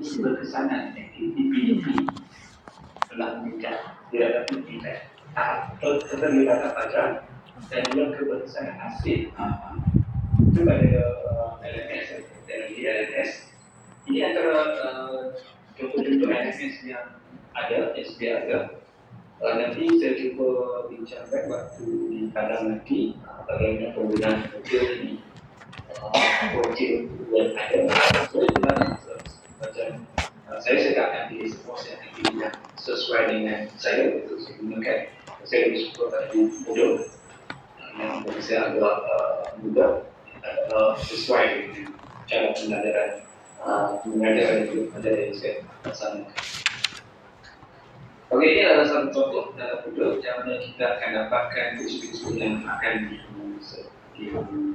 berkesanan aktiviti PDP telah meningkat dia ada feedback tahap keterlibatan pajak dan juga keberkesanan hasil itu pada LMS teknologi LMS ini antara contoh-contoh LMS yang ada SB ada uh, nanti saya cuba bincangkan waktu di kadang nanti uh, bagaimana penggunaan modul ini projek yang ada juga sesuai dengan saya. Untuk saya gunakan saya lebih suka modul uh, yang bagi saya agak uh, mudah. Uh, sesuai dengan cara pembelajaran uh, itu ada yang saya. Laksanakan. Okey, ini adalah satu contoh dalam modul yang kita akan dapatkan kursus-kursus yang akan di, di uh,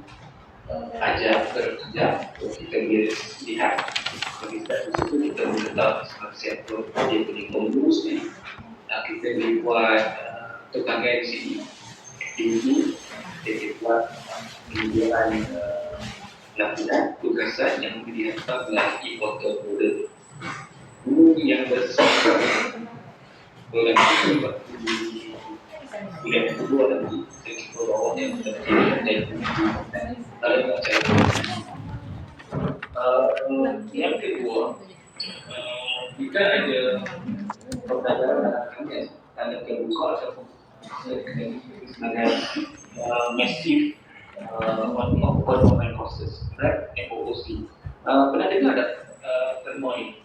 ajar kerja untuk kita boleh lihat. Kita di situ kita boleh letak siapa dia punya kombus ni uh, kita boleh buat uh, tekangan di sini. Tinggi kita buat penyediaan uh, laporan tugasan yang boleh dihantar melalui portal model ini yang bersama bulan itu waktu di bulan kedua nanti saya cuba bawa yang menjadi dan ada macam uh, yang kedua uh, kita ada pertanyaan dalam kami ada terbuka ataupun sebagai uh, massive uh, of my courses right? FOOC uh, pernah dengar tak uh, terma ini